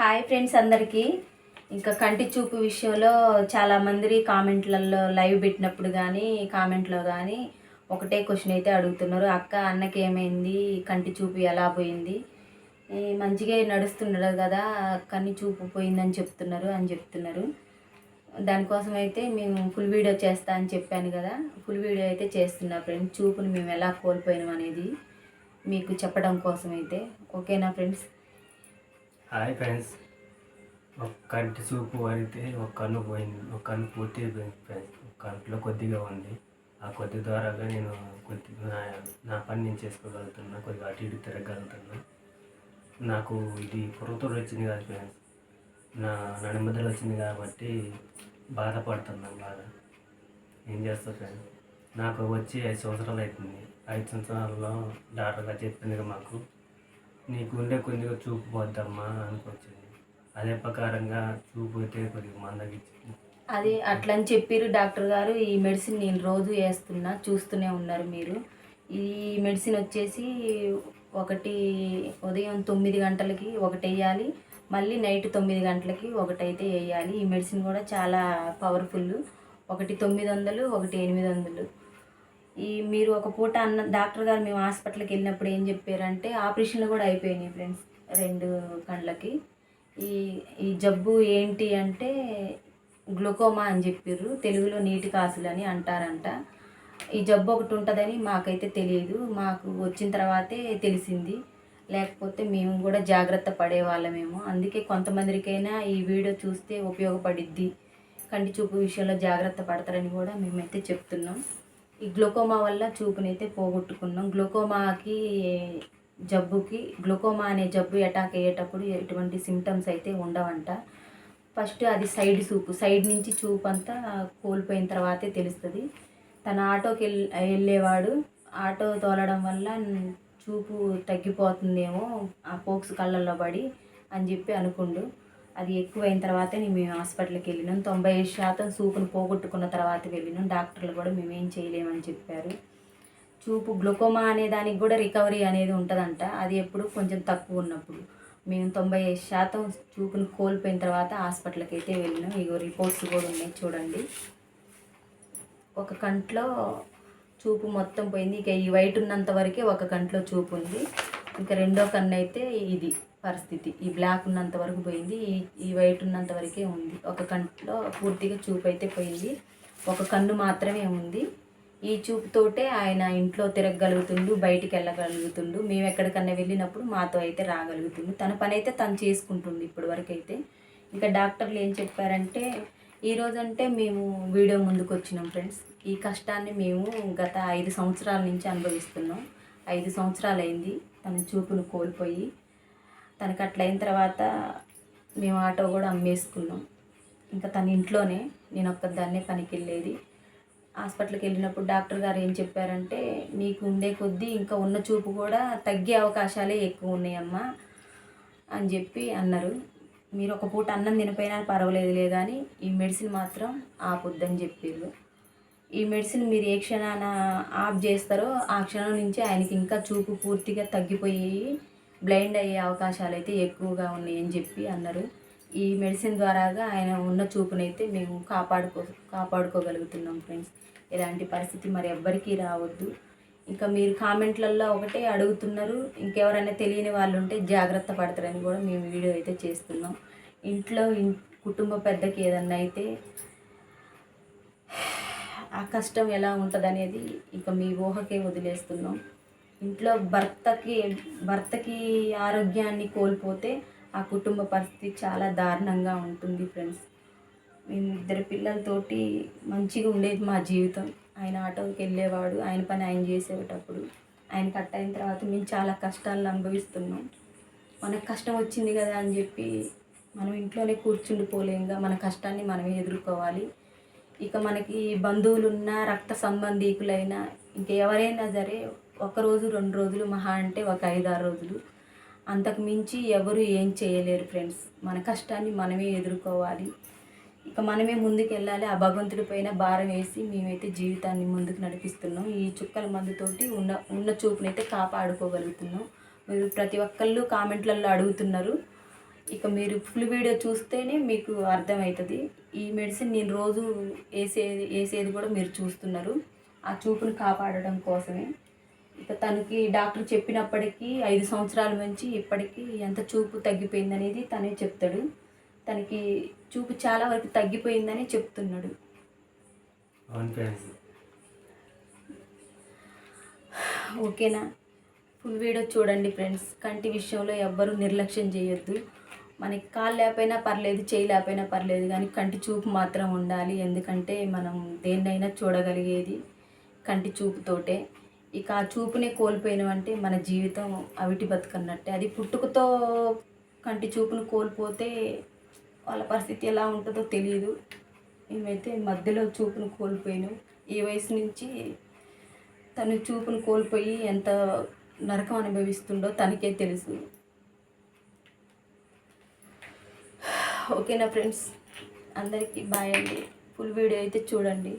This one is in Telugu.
హాయ్ ఫ్రెండ్స్ అందరికీ. ఇంకా కంటి చూపు విషయంలో చాలా మంది కామెంట్లలో లైవ్ పెట్టినప్పుడు కానీ కామెంట్లో కానీ ఒకటే క్వశ్చన్ అయితే అడుగుతున్నారు. అక్క అన్నకి ఏమైంది? కంటి చూపు ఎలా పోయింది? మంచిగా నడుస్తున్నాడు కదా కన్ను చూపు పోయిందని చెప్తున్నారు అని చెప్తున్నారు. దానికోసం అయితే మేము ఫుల్ వీడియో చేస్తా అని చెప్పాను కదా ఫుల్ వీడియో అయితే చేస్తున్నా ఫ్రెండ్స్. చూపుని మేము ఎలా కోల్పోయినాం అనేది మీకు చెప్పడం కోసం అయితే. ఓకేనా ఫ్రెండ్స్? Hi friends. ఒక కంటి చూపు అయితే ఒక కన్ను పోయింది. ఒక కన్ను పూర్తి పోయింది ఫ్రెండ్స్. ఒక కంట్లో కొద్దిగా ఉంది. ఆ కొద్ది ద్వారాగా నేను కొద్ది నా నా పని నేను చేసుకోగలుగుతున్నా. కొద్దిగా అటు ఇటు తిరగలుగుతున్నా నాకు ఇది పురుగుతోడు వచ్చింది కాదు ఫ్రెండ్స్. నా నడుమదలు వచ్చింది కాబట్టి బాధపడుతున్నాను బాగా. ఏం చేస్తా ఫ్రెండ్స్? నాకు వచ్చి ఐదు సంవత్సరాలు అవుతుంది. ఐదు సంవత్సరాల్లో డాక్టర్గా చెప్పింది మాకు. నీ గుండె కొద్దిగా చూపు పోద్దమ్మా అనుకొచ్చింది. అదే ప్రకారంగా చూపు అయితే కొద్దిగా మందగిచ్చింది అది అట్లా అని చెప్పిర్రు డాక్టర్ గారు ఈ మెడిసిన్ నేను రోజు వేస్తున్నా చూస్తూనే ఉన్నారు మీరు. ఈ మెడిసిన్ వచ్చేసి ఒకటి ఉదయం తొమ్మిది గంటలకి ఒకటి వేయాలి మళ్ళీ నైట్ తొమ్మిది గంటలకి ఒకటైతే వేయాలి. ఈ మెడిసిన్ కూడా చాలా పవర్ఫుల్. ఒకటి తొమ్మిది వందలు ఒకటి ఎనిమిది వందలు. ఈ మీరు ఒక పూట అన్న డాక్టర్ గారు మేము హాస్పిటల్కి వెళ్ళినప్పుడు ఏం చెప్పారంటే ఆపరేషన్లు కూడా అయిపోయినాయి ఫ్రెండ్స్ రెండు కళ్ళకి. ఈ ఈ జబ్బు ఏంటి అంటే గ్లూకోమా అని చెప్పిర్రు తెలుగులో నీటి కాసులు అని అంటారంట. ఈ జబ్బు ఒకటి ఉంటుందని మాకైతే తెలియదు మాకు వచ్చిన తర్వాతే తెలిసింది. లేకపోతే మేము కూడా జాగ్రత్త పడేవాళ్ళమేమో. అందుకే కొంతమందికైనా ఈ వీడియో చూస్తే ఉపయోగపడిద్ది. కంటి చూపు విషయంలో జాగ్రత్త పడతారని కూడా మేమైతే చెప్తున్నాం. ఈ గ్లూకోమా వల్ల చూపునైతే పోగొట్టుకున్నాం. గ్లూకోమాకి జబ్బుకి గ్లూకోమా అనే జబ్బు అటాక్ అయ్యేటప్పుడు ఎటువంటి సిమ్టమ్స్ అయితే ఉండవంట. ఫస్ట్ అది సైడ్ చూపు సైడ్ నుంచి చూపు అంతా కోల్పోయిన తర్వాతే తెలుస్తుంది. తన ఆటోకి వెళ్ళి వెళ్ళేవాడు. ఆటో తోలడం వల్ల చూపు తగ్గిపోతుందేమో ఆ పోక్స్ కళ్ళల్లో పడి అని చెప్పి అనుకుండు. అది ఎక్కువైన తర్వాతే మేము హాస్పిటల్కి వెళ్ళినాం. తొంభై ఐదు శాతం చూపును పోగొట్టుకున్న తర్వాత వెళ్ళినాం. డాక్టర్లు కూడా మేమేం చేయలేమని చెప్పారు. చూపు గ్లూకోమా అనే దానికి కూడా రికవరీ అనేది ఉంటుందంట. అది ఎప్పుడు కొంచెం తక్కువ ఉన్నప్పుడు. మేము తొంభై ఐదు శాతం చూపును కోల్పోయిన తర్వాత హాస్పిటల్కి అయితే వెళ్ళినాం. ఇగో రిపోర్ట్స్ కూడా ఉన్నాయి చూడండి. ఒక కంట్లో చూపు మొత్తం పోయింది. ఇక ఈ వైట్ ఉన్నంత వరకే ఒక కంట్లో చూపు ఉంది. ఇంకా రెండో కన్ను అయితే ఇది. పరిస్థితి. ఈ బ్లాక్ ఉన్నంత వరకు పోయింది ఈ ఈ వైట్ ఉన్నంత వరకే ఉంది. ఒక కంట్లో పూర్తిగా చూపు అయితే పోయింది. ఒక కన్ను మాత్రమే ఉంది. ఈ చూపుతోటే ఆయన ఇంట్లో తిరగగలుగుతుండు బయటికి వెళ్ళగలుగుతుండు. మేము ఎక్కడికన్నా వెళ్ళినప్పుడు మాతో అయితే రాగలుగుతుండు. తన పని అయితే తను చేసుకుంటుండు ఇప్పటి వరకు అయితే. ఇంకా డాక్టర్లు ఏం చెప్పారంటే ఈరోజంటే మేము వీడియో ముందుకు వచ్చినాం ఫ్రెండ్స్. ఈ కష్టాన్ని మేము గత ఐదు సంవత్సరాల నుంచి అనుభవిస్తున్నాం. ఐదు సంవత్సరాలు అయింది తన చూపును కోల్పోయి. తనకి అట్లయిన తర్వాత మేము ఆటో కూడా అమ్మేసుకున్నాం. ఇంకా తన ఇంట్లోనే నేను ఒక్కదాన్నే పనికి వెళ్ళేది హాస్పిటల్కి వెళ్ళినప్పుడు డాక్టర్ గారు ఏం చెప్పారంటే నీకు ఉండే కొద్దీ ఇంకా ఉన్న చూపు కూడా తగ్గే అవకాశాలే ఎక్కువ ఉన్నాయమ్మా అని చెప్పి అన్నారు. మీరు ఒక పూట అన్నం తినిపోయినా పర్వాలేదులే కానీ ఈ మెడిసిన్ మాత్రం ఆపొద్దని చెప్పారు ఈ మెడిసిన్ మీరు ఏ క్షణాన ఆఫ్ చేస్తారో ఆ క్షణం నుంచి ఆయనకి ఇంకా చూపు పూర్తిగా తగ్గిపోయి బ్లైండ్ అయ్యే అవకాశాలు అయితే ఎక్కువగా ఉన్నాయని చెప్పి అన్నారు. ఈ మెడిసిన్ ద్వారాగా ఆయన ఉన్న చూపునైతే మేము కాపాడుకో కాపాడుకోగలుగుతున్నాం ఫ్రెండ్స్. ఇలాంటి పరిస్థితి మరి ఎవ్వరికీ రావద్దు. ఇంకా మీరు కామెంట్లలో ఒకటే అడుగుతున్నారు. ఇంకెవరైనా తెలియని వాళ్ళు ఉంటే జాగ్రత్త పడతారని కూడా మేము వీడియో అయితే చేస్తున్నాం. ఇంట్లో కుటుంబ పెద్దకి ఏదన్నా అయితే ఆ కష్టం ఎలా ఉంటుంది అనేది ఇంకా మీ ఊహకే వదిలేస్తున్నాం. ఇంట్లో భర్తకి భర్తకి ఆరోగ్యాన్ని కోల్పోతే ఆ కుటుంబ పరిస్థితి చాలా దారుణంగా ఉంటుంది ఫ్రెండ్స్. మేము ఇద్దరు పిల్లలతోటి మంచిగా ఉండేది మా జీవితం. ఆయన ఆటోకి వెళ్ళేవాడు ఆయన పని ఆయన చేసేటప్పుడు. ఆయన కట్ అయిన తర్వాత మేము చాలా కష్టాలను అనుభవిస్తున్నాం. మనకు కష్టం వచ్చింది కదా అని చెప్పి మనం ఇంట్లోనే కూర్చుండిపోలేంగా మన కష్టాన్ని మనమే ఎదుర్కోవాలి. ఇక మనకి బంధువులున్నా రక్త సంబంధీకులైనా ఇంకెవరైనా సరే ఒక రోజు రెండు రోజులు మహా అంటే ఒక ఐదారు రోజులు. అంతకు మించి ఎవరు ఏం చేయలేరు ఫ్రెండ్స్. మన కష్టాన్ని మనమే ఎదుర్కోవాలి. ఇక మనమే ముందుకు వెళ్ళాలి ఆ భగవంతుడి పైన భారం వేసి మేమైతే జీవితాన్ని ముందుకు నడిపిస్తున్నాం. ఈ చుక్కల మందుతోటి ఉన్న ఉన్న చూపునైతే కాపాడుకోగలుగుతున్నాం. మీరు ప్రతి ఒక్కళ్ళు కామెంట్లలో అడుగుతున్నారు. ఇక మీరు ఫుల్ వీడియో చూస్తేనే మీకు అర్థమవుతుంది. ఈ మెడిసిన్ నేను రోజు వేసేది వేసేది కూడా మీరు చూస్తున్నారు. ఆ చూపును కాపాడడం కోసమే. ఇక తనకి డాక్టర్ చెప్పినప్పటికీ ఐదు సంవత్సరాల నుంచి ఇప్పటికీ ఎంత చూపు తగ్గిపోయిందనేది తనే చెప్తాడు. తనకి చూపు చాలా వరకు తగ్గిపోయిందని చెప్తున్నాడు. ఫ్రెండ్స్ ఓకేనా? ఫుల్ వీడియో చూడండి ఫ్రెండ్స్. కంటి విషయంలో ఎవ్వరూ నిర్లక్ష్యం చేయొద్దు. మనకి కాలు లేకపోయినా పర్లేదు చేయి లేకపోయినా పర్లేదు కానీ కంటి చూపు మాత్రం ఉండాలి. ఎందుకంటే మనం దేన్నైనా చూడగలిగేది కంటి చూపుతోటే. ఇక ఆ చూపునే కోల్పోయినవంటే మన జీవితం అవిటి బతుకన్నట్టే. అది పుట్టుకతో కంటి చూపును కోల్పోతే వాళ్ళ పరిస్థితి ఎలా ఉంటుందో తెలియదు మేమైతే మధ్యలో చూపును కోల్పోయినాం. ఈ వయసు నుంచి తను చూపును కోల్పోయి ఎంత నరకం అనుభవిస్తుండో తనకే తెలుసు. ఓకేనా ఫ్రెండ్స్? అందరికీ బాయ్ అండి. ఫుల్ వీడియో అయితే చూడండి.